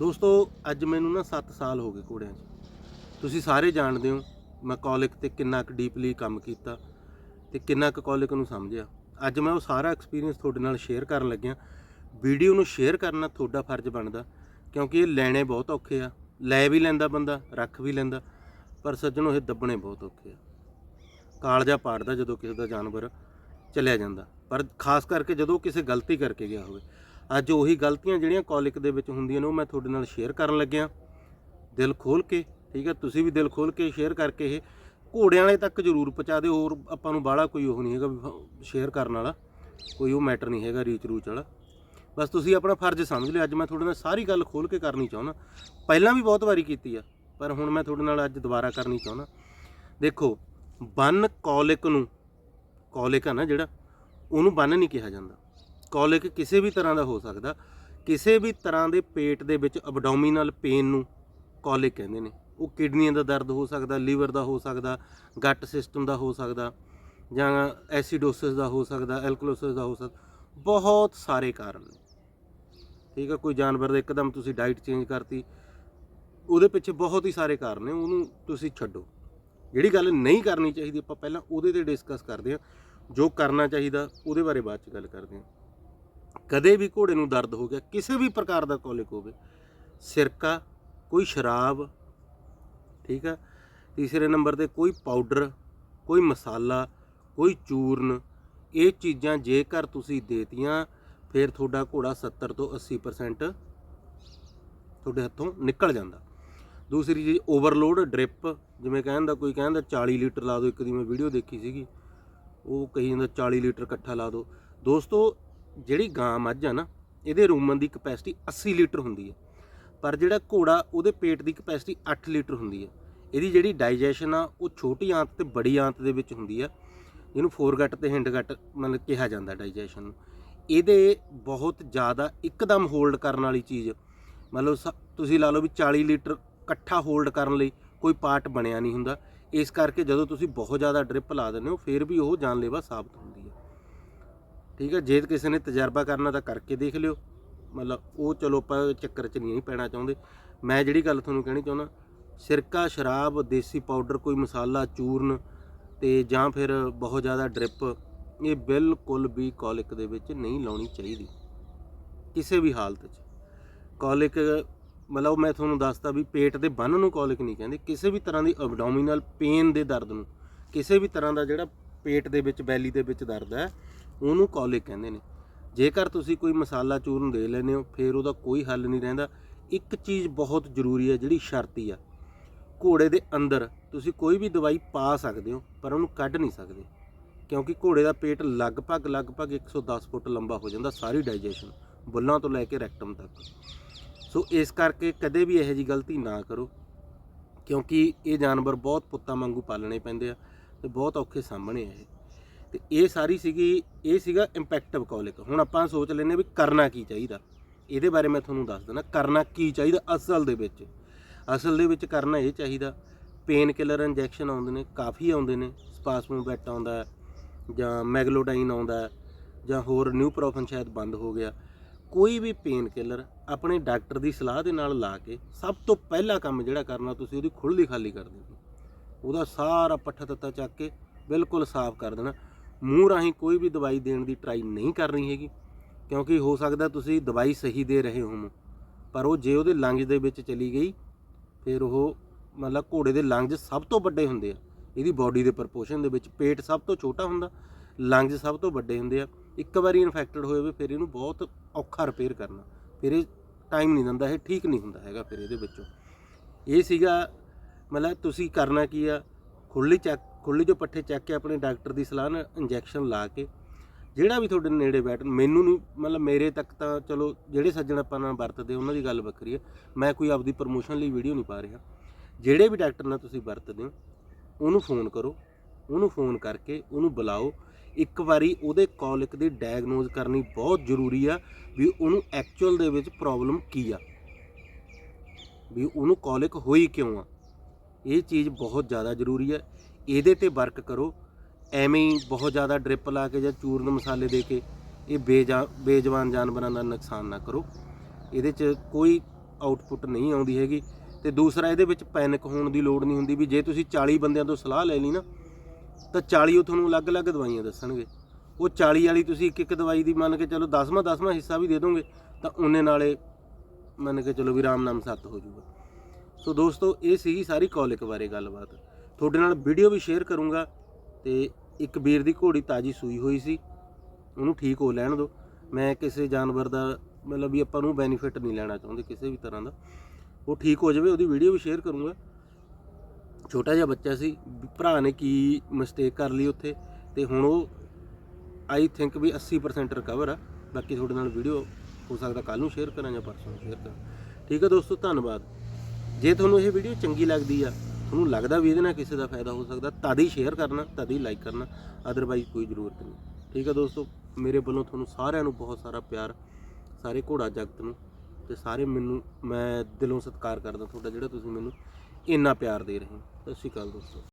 ਦੋਸਤੋ, ਅੱਜ ਮੈਨੂੰ ਨਾ 7 ਸਾਲ ਹੋ ਗਏ ਘੋੜਿਆਂ 'ਚ। ਤੁਸੀਂ ਸਾਰੇ ਜਾਣਦੇ ਹੋ ਮੈਂ ਕੌਲਿਕ ਤੇ ਕਿੰਨਾ ਕੁ ਡੀਪਲੀ ਕੰਮ ਕੀਤਾ ਤੇ ਕਿੰਨਾ ਕੁ ਕੌਲਿਕ ਨੂੰ ਸਮਝਿਆ। ਅੱਜ ਮੈਂ ਉਹ ਸਾਰਾ ਐਕਸਪੀਰੀਅੰਸ ਤੁਹਾਡੇ ਨਾਲ ਸ਼ੇਅਰ ਕਰਨ ਲੱਗਿਆ। ਵੀਡੀਓ ਨੂੰ ਸ਼ੇਅਰ ਕਰਨਾ ਤੁਹਾਡਾ ਫਰਜ਼ ਬਣਦਾ, ਕਿਉਂਕਿ ਇਹ ਲੈਣੇ ਬਹੁਤ ਔਖੇ ਆ। ਲੈ ਵੀ ਲੈਂਦਾ ਬੰਦਾ, ਰੱਖ ਵੀ ਲੈਂਦਾ, ਪਰ ਸੱਜਣੋ, ਇਹ ਦੱਬਣੇ ਬਹੁਤ ਔਖੇ ਆ। ਕਾਲਜਾ ਪਾੜਦਾ ਜਦੋਂ ਕਿਸੇ ਦਾ ਜਾਨਵਰ ਚਲਿਆ ਜਾਂਦਾ, ਪਰ ਖਾਸ ਕਰਕੇ ਜਦੋਂ ਕਿਸੇ ਗਲਤੀ ਕਰਕੇ ਗਿਆ ਹੋਵੇ। ਅੱਜ ਉਹੀ ਗਲਤੀਆਂ ਜਿਹੜੀਆਂ ਕੌਲਿਕ ਦੇ ਵਿੱਚ ਹੁੰਦੀਆਂ ਨੇ ਉਹ ਮੈਂ ਤੁਹਾਡੇ ਨਾਲ ਸ਼ੇਅਰ ਕਰਨ ਲੱਗਿਆ। ਦਿਲ ਖੋਲ ਕੇ, ਠੀਕ ਹੈ, ਤੁਸੀਂ ਵੀ ਦਿਲ ਖੋਲ ਕੇ ਸ਼ੇਅਰ ਕਰਕੇ ਇਹ ਘੋੜਿਆਂ ਵਾਲੇ ਤੱਕ ਜ਼ਰੂਰ ਪਹੁੰਚਾ ਦਿਓ, ਹੋਰ ਆਪਾਂ ਨੂੰ ਬਾਹਲਾ ਕੋਈ ਉਹ ਨਹੀਂ ਹੈਗਾ ਸ਼ੇਅਰ ਕਰਨ ਵਾਲਾ। ਕੋਈ ਉਹ ਮੈਟਰ ਨਹੀਂ ਹੈਗਾ ਰੀਚ ਰੂਚ ਵਾਲਾ। ਬਸ ਤੁਸੀਂ ਆਪਣਾ ਫਰਜ਼ ਸਮਝ ਲਿਓ, ਅੱਜ ਮੈਂ ਤੁਹਾਡੇ ਨਾਲ ਸਾਰੀ ਗੱਲ ਖੋਲ ਕੇ ਕਰਨੀ ਚਾਹੁੰਦਾ। ਪਹਿਲਾਂ ਵੀ ਬਹੁਤ ਵਾਰੀ ਕੀਤੀ ਆ, ਪਰ ਹੁਣ ਮੈਂ ਤੁਹਾਡੇ ਨਾਲ ਅੱਜ ਦੁਬਾਰਾ ਕਰਨੀ ਚਾਹੁੰਦਾ। ਦੇਖੋ, ਬੰਨ ਕੌਲਿਕ ਨੂੰ, ਕੌਲਿਕ ਆ ਨਾ ਜਿਹੜਾ, ਉਹਨੂੰ ਬੰਨ ਨਹੀਂ ਕਿਹਾ ਜਾਂਦਾ। ਕੌਲਿਕ ਕਿਸੇ ਵੀ ਤਰ੍ਹਾਂ ਦਾ ਹੋ ਸਕਦਾ। ਕਿਸੇ ਵੀ ਤਰ੍ਹਾਂ ਦੇ ਪੇਟ ਦੇ ਵਿੱਚ ਅਬਡੋਮੀਨਲ ਪੇਨ ਨੂੰ ਕੋਲਿਕ ਕਹਿੰਦੇ ਨੇ। ਉਹ ਕਿਡਨੀਆਂ ਦਾ ਦਰਦ ਹੋ ਸਕਦਾ, ਲੀਵਰ ਦਾ ਹੋ ਸਕਦਾ ਗੱਟ ਸਿਸਟਮ ਦਾ ਹੋ ਸਕਦਾ, ਜਾਂ ਐਸੀਡੋਸਿਸ ਦਾ ਹੋ ਸਕਦਾ ਐਲਕਲੋਸਿਸ ਦਾ ਹੋ ਸਕਦਾ, ਬਹੁਤ ਸਾਰੇ ਕਾਰਨ ਨੇ। ਠੀਕ ਹੈ ਕੋਈ ਜਾਨਵਰ ਦੇ ਇੱਕਦਮ ਤੁਸੀਂ ਡਾਈਟ ਚੇਂਜ ਕਰਤੀ, ਉਹਦੇ ਪਿੱਛੇ ਬਹੁਤ ਹੀ ਸਾਰੇ ਕਾਰਨ ਨੇ, ਉਹਨੂੰ ਤੁਸੀਂ ਛੱਡੋ। ਜਿਹੜੀ ਗੱਲ ਨਹੀਂ ਕਰਨੀ ਚਾਹੀਦੀ, ਆਪਾਂ ਪਹਿਲਾਂ ਉਹਦੇ ਤੇ ਡਿਸਕਸ ਕਰਦੇ ਹਾਂ, ਜੋ ਕਰਨਾ ਚਾਹੀਦਾ, ਉਹਦੇ ਬਾਰੇ ਬਾਅਦ ਚ ਗੱਲ ਕਰਦੇ ਹਾਂ। ਕਦੇ ਵੀ ਘੋੜੇ ਨੂੰ ਦਰਦ ਹੋ ਗਿਆ, ਕਿਸੇ ਵੀ ਪ੍ਰਕਾਰ ਦਾ ਕੋਲਿਕ ਹੋਵੇ, ਸਿਰਕਾ, ਕੋਈ ਸ਼ਰਾਬ, ਠੀਕ ਆ? ਤੀਸਰੇ ਨੰਬਰ ਤੇ ਕੋਈ ਪਾਊਡਰ, ਕੋਈ ਮਸਾਲਾ, ਕੋਈ ਚੂਰਨ, ਇਹ ਚੀਜ਼ਾਂ ਜੇਕਰ ਤੁਸੀਂ ਦੇਤੀਆਂ, ਫਿਰ ਤੁਹਾਡਾ ਘੋੜਾ 70 ਤੋਂ 80% ਤੁਹਾਡੇ ਹੱਥੋਂ ਨਿਕਲ ਜਾਂਦਾ। ਦੂਸਰੀ ਚੀਜ਼ ਓਵਰਲੋਡ ਡ੍ਰਿਪ ਜਿਵੇਂ ਕਹਿੰਦਾ, ਕੋਈ ਕਹਿੰਦਾ 40 ਲੀਟਰ ਲਾ ਦਿਓ, ਇੱਕ ਦੀ ਮੈਂ ਵੀਡੀਓ ਦੇਖੀ ਸੀਗੀ, ਉਹ ਕਹੀ ਜਾਂਦਾ 40 ਲੀਟਰ ਇਕੱਠਾ ਲਾ ਦਿਓ। ਦੋਸਤੋ ਜਿਹੜੀ ਗਾਂ ਮੱਝ ਆ ਨਾ, ਇਹਦੇ ਰੂਮਨ ਦੀ ਕਪੈਸਿਟੀ 80 ਲੀਟਰ ਹੁੰਦੀ ਹੈ। ਪਰ ਜਿਹੜਾ ਘੋੜਾ, ਉਹਦੇ ਪੇਟ ਦੀ ਕਪੈਸਿਟੀ 8 ਲੀਟਰ ਹੁੰਦੀ ਹੈ। ਇਹਦੀ ਜਿਹੜੀ ਡਾਈਜੈਸ਼ਨ ਆ, ਉਹ ਛੋਟੀ ਆਂਤ ਤੇ ਬੜੀ ਆਂਤ ਦੇ ਵਿੱਚ ਹੁੰਦੀ ਆ ਜਿਹਨੂੰ ਫੋਰਗਟ ਤੇ ਹਿੰਡਗਟ ਮਤਲਬ ਕਿਹਾ ਜਾਂਦਾ ਡਾਈਜੈਸ਼ਨ ਨੂੰ। ਇਹਦੇ ਬਹੁਤ ਜ਼ਿਆਦਾ ਇੱਕਦਮ ਹੋਲਡ ਕਰਨ ਵਾਲੀ ਚੀਜ਼, ਮਤਲਬ ਸ- ਤੁਸੀਂ ਲਾ ਲਓ ਵੀ 40 ਲੀਟਰ ਇਕੱਠਾ ਹੋਲਡ ਕਰਨ ਲਈ ਕੋਈ ਪਾਰਟ ਬਣਿਆ ਨਹੀਂ ਹੁੰਦਾ। ਇਸ ਕਰਕੇ ਜਦੋਂ ਤੁਸੀਂ ਬਹੁਤ ਜ਼ਿਆਦਾ ਡ੍ਰਿਪ ਲਾ ਦਿੰਦੇ ਹੋ, ਫਿਰ ਵੀ ਉਹ ਜਾਨਲੇਵਾ ਸਾਬਤ ਹੁੰਦੀ ਠੀਕ ਹੈ, ਜੇ ਕਿਸੇ ਨੇ ਤਜਰਬਾ ਕਰਨਾ ਤਾਂ ਕਰਕੇ ਦੇਖ ਲਿਓ। ਮਤਲਬ ਉਹ ਚਲੋ ਆਪਾਂ ਚੱਕਰ 'ਚ ਨਹੀਂ ਪੈਣਾ ਚਾਹੁੰਦੇ। ਮੈਂ ਜਿਹੜੀ ਗੱਲ ਤੁਹਾਨੂੰ ਕਹਿਣੀ ਚਾਹੁੰਦਾ, ਸਿਰਕਾ, ਸ਼ਰਾਬ, ਦੇਸੀ ਪਾਊਡਰ ਕੋਈ ਮਸਾਲਾ, ਚੂਰਨ ਤੇ ਜਾਂ ਫਿਰ ਬਹੁਤ ਜ਼ਿਆਦਾ ਡ੍ਰਿਪ ਇਹ ਬਿਲਕੁਲ ਵੀ ਕੋਲਿਕ ਦੇ ਵਿੱਚ ਨਹੀਂ ਲਾਉਣੀ ਚਾਹੀਦੀ। ਕਿਸੇ ਵੀ ਹਾਲਤ 'ਚ। ਕੋਲਿਕ ਮਤਲਬ ਮੈਂ ਤੁਹਾਨੂੰ ਦੱਸਤਾ ਵੀ ਪੇਟ ਦੇ ਬੰਨ ਨੂੰ ਕੋਲਿਕ ਨਹੀਂ ਕਹਿੰਦੇ, ਕਿਸੇ ਵੀ ਤਰ੍ਹਾਂ ਦੀ ਐਬਡੋਮੀਨਲ ਪੇਨ ਦੇ ਦਰਦ ਨੂੰ, ਕਿਸੇ ਵੀ ਤਰ੍ਹਾਂ ਦਾ ਜਿਹੜਾ ਪੇਟ ਦੇ ਵਿੱਚ ਬੈਲੀ ਦੇ ਵਿੱਚ ਦਰਦ ਹੈ ਉਹਨੂੰ ਕੋਲਿਕ ਕਹਿੰਦੇ ਨੇ। ਜੇਕਰ ਤੁਸੀਂ ਕੋਈ ਮਸਾਲਾ ਚੂਰਨ ਦੇ ਲੈਂਦੇ ਹੋ, ਫਿਰ ਉਹਦਾ ਕੋਈ ਹੱਲ ਨਹੀਂ ਰਹਿੰਦਾ। ਇੱਕ ਚੀਜ਼ ਬਹੁਤ ਜ਼ਰੂਰੀ ਹੈ, ਜਿਹੜੀ ਸ਼ਰਤੀ ਆ। ਘੋੜੇ ਦੇ ਅੰਦਰ ਤੁਸੀਂ ਕੋਈ ਵੀ ਦਵਾਈ ਪਾ ਸਕਦੇ ਹੋ, ਪਰ ਉਹਨੂੰ ਕੱਢ ਨਹੀਂ ਸਕਦੇ। ਕਿਉਂਕਿ ਘੋੜੇ ਦਾ ਪੇਟ ਲਗਭਗ ਲਗਭਗ 110 ਫੁੱਟ ਲੰਬਾ ਹੋ ਜਾਂਦਾ, ਸਾਰੀ ਡਾਈਜੈਸ਼ਨ ਬੁੱਲਾਂ ਤੋਂ ਲੈ ਕੇ ਰੈਕਟਮ ਤੱਕ। ਸੋ ਇਸ ਕਰਕੇ ਕਦੇ ਵੀ ਇਹੋ ਜੀ ਗਲਤੀ ਨਾ ਕਰੋ, ਕਿਉਂਕਿ ਇਹ ਜਾਨਵਰ ਬਹੁਤ ਪੁੱਤਾਂ ਵਾਂਗੂ ਪਾਲਣੇ ਪੈਂਦੇ ਆ ਤੇ ਬਹੁਤ ਔਖੇ ਸਾਹਮਣੇ ਆ ਇਹ। ਤੇ ਇਹ ਸਾਰੀ ਸੀਗੀ, ਇਹ ਸੀਗਾ ਇੰਪੈਕਟਿਵ ਕੋਲਿਕ ਹੁਣ ਆਪਾਂ ਸੋਚ ਲੈਨੇ ਵੀ ਕਰਨਾ ਕੀ ਚਾਹੀਦਾ। ਇਹਦੇ ਬਾਰੇ ਮੈਂ ਤੁਹਾਨੂੰ ਦੱਸ ਦਿੰਦਾ, ਕਰਨਾ ਕੀ ਚਾਹੀਦਾ ਅਸਲ ਦੇ ਵਿੱਚ। ਅਸਲ ਦੇ ਵਿੱਚ ਕਰਨਾ ਇਹ ਚਾਹੀਦਾ ਪੇਨ ਕਿਲਰ ਇੰਜੈਕਸ਼ਨ ਆਉਂਦੇ ਨੇ, ਕਾਫੀ ਆਉਂਦੇ ਨੇ ਸਪਾਸਮੋਬੈਟ ਆਉਂਦਾ ਜਾਂ ਮੈਗਲੋਡਾਈਨ ਆਉਂਦਾ ਜਾਂ ਹੋਰ ਨਿਊਪ੍ਰੋਫਨ ਸ਼ਾਇਦ ਬੰਦ ਹੋ ਗਿਆ। ਕੋਈ ਵੀ ਪੇਨ ਕਿਲਰ ਆਪਣੇ ਡਾਕਟਰ ਦੀ ਸਲਾਹ ਦੇ ਨਾਲ ਲਾ ਕੇ ਸਭ ਤੋਂ ਪਹਿਲਾ ਕੰਮ ਜਿਹੜਾ ਕਰਨਾ ਤੁਸੀਂ ਉਹਦੀ ਖੁੱਲ੍ਹੀ ਖਾਲੀ ਕਰ ਦੇਣੀ ਉਹਦਾ ਸਾਰਾ ਪੱਠਾ ਤੱਤਾ ਚੱਕ ਕੇ ਬਿਲਕੁਲ ਸਾਫ਼ ਕਰ ਦੇਣਾ। ਮੂੰਹ ਰਾਹੀਂ ਕੋਈ ਵੀ ਦਵਾਈ ਦੇਣ ਦੀ ਟਰਾਈ ਨਹੀਂ ਕਰਨੀ ਹੈਗੀ, ਕਿਉਂਕਿ ਹੋ ਸਕਦਾ ਤੁਸੀਂ ਦਵਾਈ ਸਹੀ ਦੇ ਰਹੇ ਹੋ ਪਰ ਉਹ ਜੇ ਉਹਦੇ ਲੰਗਜ਼ ਦੇ ਵਿੱਚ ਚਲੀ ਗਈ, ਫਿਰ ਉਹ ਮਤਲਬ ਘੋੜੇ ਦੇ ਲੰਗਜ਼ ਸਭ ਤੋਂ ਵੱਡੇ ਹੁੰਦੇ ਆ। ਇਹਦੀ ਬਾਡੀ ਦੇ ਪ੍ਰਪੋਰਸ਼ਨ ਦੇ ਵਿੱਚ ਪੇਟ ਸਭ ਤੋਂ ਛੋਟਾ ਹੁੰਦਾ ਲੰਗਜ਼ ਸਭ ਤੋਂ ਵੱਡੇ ਹੁੰਦੇ ਆ। ਇੱਕ ਵਾਰੀ ਇਨਫੈਕਟਡ ਹੋਏ ਵੇ ਫਿਰ ਇਹਨੂੰ ਬਹੁਤ ਔਖਾ ਰਿਪੇਅਰ ਕਰਨਾ। ਫਿਰ ਇਹ ਟਾਈਮ ਨਹੀਂ ਦਿੰਦਾ, ਇਹ ਠੀਕ ਨਹੀਂ ਹੁੰਦਾ ਹੈਗਾ ਫਿਰ ਇਹਦੇ ਵਿੱਚੋਂ। ਇਹ ਸੀਗਾ ਮਤਲਬ ਤੁਸੀਂ ਕਰਨਾ ਕੀ ਆ ਖੁੱਲੀ ਚੱਕ ਖੁੱਲੀ ਜੋ ਪੱਠੇ ਚੱਕ ਕੇ ਆਪਣੇ ਡਾਕਟਰ ਦੀ ਸਲਾਹ ਨਾਲ ਇੰਜੈਕਸ਼ਨ ਲਾ ਕੇ, ਜਿਹੜਾ ਵੀ ਤੁਹਾਡੇ ਨੇੜੇ ਬੈਠ, ਮੈਨੂੰ ਨਹੀਂ, ਮਤਲਬ ਮੇਰੇ ਤੱਕ ਤਾਂ ਚਲੋ ਜਿਹੜੇ ਸੱਜਣ ਆਪਾਂ ਨਾਲ ਵਰਤਦੇ ਉਹਨਾਂ ਦੀ ਗੱਲ ਵੱਖਰੀ ਹੈ ਮੈਂ ਕੋਈ ਆਪਦੀ ਪ੍ਰਮੋਸ਼ਨ ਲਈ ਵੀਡੀਓ ਨਹੀਂ ਪਾ ਰਿਹਾ। ਜਿਹੜੇ ਵੀ ਡਾਕਟਰ ਨਾਲ ਤੁਸੀਂ ਵਰਤਦੇ ਹੋ, ਉਹਨੂੰ ਫੋਨ ਕਰੋ, ਉਹਨੂੰ ਫੋਨ ਕਰਕੇ ਉਹਨੂੰ ਬੁਲਾਓ। ਇੱਕ ਵਾਰੀ ਉਹਦੇ ਕੋਲਿਕ ਦੀ ਡਾਇਗਨੋਜ਼ ਕਰਨੀ ਬਹੁਤ ਜ਼ਰੂਰੀ ਆ ਵੀ ਉਹਨੂੰ ਐਕਚੁਅਲ ਦੇ ਵਿੱਚ ਪ੍ਰੋਬਲਮ ਕੀ ਆ। ਵੀ ਉਹਨੂੰ ਕੋਲਿਕ ਹੋਈ ਕਿਉਂ ਆ? ਇਹ ਚੀਜ਼ ਬਹੁਤ ਜ਼ਿਆਦਾ ਜ਼ਰੂਰੀ ਹੈ ਇਹਦੇ ਤੇ ਵਰਕ ਕਰੋ। ਐਵੇਂ ਹੀ ਬਹੁਤ ਜ਼ਿਆਦਾ ਡ੍ਰਿਪ ਲਾ ਕੇ ਜਾਂ ਚੂਰਨ ਮਸਾਲੇ ਦੇ ਕੇ ਇਹ ਬੇਜਾ, ਬੇਜਵਾਨ ਜਾਨਵਰਾਂ ਦਾ ਨੁਕਸਾਨ ਨਾ ਕਰੋ। ਇਹਦੇ 'ਚ ਕੋਈ ਆਊਟਪੁੱਟ ਨਹੀਂ ਆਉਂਦੀ ਹੈਗੀ। ਤੇ ਦੂਸਰਾ, ਇਹਦੇ ਵਿੱਚ ਪੈਨਿਕ ਹੋਣ ਦੀ ਲੋੜ ਨਹੀਂ ਹੁੰਦੀ ਵੀ ਜੇ ਤੁਸੀਂ 40 ਬੰਦਿਆਂ ਤੋਂ ਸਲਾਹ ਲੈ ਲਈ ਨਾ, ਤਾਂ 40 ਉਹ ਤੁਹਾਨੂੰ ਅਲੱਗ-ਅਲੱਗ ਦਵਾਈਆਂ ਦੱਸਣਗੇ। ਉਹ 40 ਵਾਲੀ ਤੁਸੀਂ ਇੱਕ ਇੱਕ ਦਵਾਈ ਦੀ ਮੰਨ ਕੇ ਚਲੋ 10ਵਾਂ 10ਵਾਂ ਹਿੱਸਾ ਵੀ ਦੇ ਦੋਗੇ, ਤਾਂ ਉਹਨੇ ਨਾਲੇ ਮੰਨ ਕੇ ਚਲੋ ਵੀ ਰਾਮ ਨਾਮ ਸੱਤ ਹੋ ਜਾਊਗਾ। ਸੋ ਦੋਸਤੋ, ਇਹ ਸੀਗੀ ਸਾਰੀ ਕੋਲਿਕ ਬਾਰੇ ਗੱਲਬਾਤ। ਤੁਹਾਡੇ ਨਾਲ ਵੀਡੀਓ ਵੀ ਸ਼ੇਅਰ ਕਰੂੰਗਾ ਤੇ ਇੱਕ ਵੀਰ ਦੀ ਘੋੜੀ ਤਾਜੀ ਸੂਈ ਹੋਈ ਸੀ, ਉਹਨੂੰ ਠੀਕ ਹੋ ਲੈਣ ਦਿਓ। ਮੈਂ ਕਿਸੇ ਜਾਨਵਰ ਦਾ ਮਤਲਬ ਵੀ ਆਪਾਂ ਨੂੰ ਬੈਨੀਫਿਟ ਨਹੀਂ ਲੈਣਾ ਚਾਹੁੰਦੇ ਕਿਸੇ ਵੀ ਤਰ੍ਹਾਂ ਦਾ। ਉਹ ਠੀਕ ਹੋ ਜਾਵੇ, ਉਹਦੀ ਵੀਡੀਓ ਵੀ ਸ਼ੇਅਰ ਕਰੂੰਗਾ। ਛੋਟਾ ਜਿਹਾ ਬੱਚਾ ਸੀ ਵੀ ਭਰਾ ਨੇ ਕੀ ਮਿਸਟੇਕ ਕਰ ਲਈ ਉੱਥੇ ਤੇ ਹੁਣ ਉਹ ਆਈ ਥਿੰਕ ਵੀ 80% ਰਿਕਵਰ ਆ। ਬਾਕੀ ਤੁਹਾਡੇ ਨਾਲ ਵੀਡੀਓ ਹੋ ਸਕਦਾ ਕੱਲ ਨੂੰ ਸ਼ੇਅਰ ਕਰਾਂ ਜਾਂ ਪਰਸੋਂ ਸ਼ੇਅਰ ਕਰਾਂ। ਠੀਕ ਹੈ ਦੋਸਤੋ, ਧੰਨਵਾਦ। ਜੇ ਤੁਹਾਨੂੰ ਇਹ ਵੀਡੀਓ ਚੰਗੀ ਲੱਗਦੀ ਆ ਤੁਹਾਨੂੰ ਲੱਗਦਾ ਵੀ ਇਹਦੇ ਨਾਲ ਕਿਸੇ ਦਾ ਫਾਇਦਾ ਹੋ ਸਕਦਾ ਤਦ ਹੀ ਸ਼ੇਅਰ ਕਰਨਾ ਤਦ ਹੀ ਲਾਈਕ ਕਰਨਾ ਅਦਰਵਾਈਜ਼ ਕੋਈ ਜ਼ਰੂਰਤ ਨਹੀਂ। ਠੀਕ ਹੈ ਦੋਸਤੋ, ਮੇਰੇ ਵੱਲੋਂ ਤੁਹਾਨੂੰ ਸਾਰਿਆਂ ਨੂੰ ਬਹੁਤ ਸਾਰਾ ਪਿਆਰ, ਸਾਰੇ ਘੋੜਾ ਜਗਤ ਨੂੰ ਤੇ ਸਾਰੇ ਮੈਨੂੰ, ਮੈਂ ਦਿਲੋਂ ਸਤਿਕਾਰ ਕਰਦਾ ਤੁਹਾਡਾ ਜਿਹੜਾ ਤੁਸੀਂ ਮੈਨੂੰ ਇੰਨਾ ਪਿਆਰ ਦੇ ਰਹੇ ਹੋ। ਸਤਿ ਸ਼੍ਰੀ ਅਕਾਲ ਦੋਸਤੋ।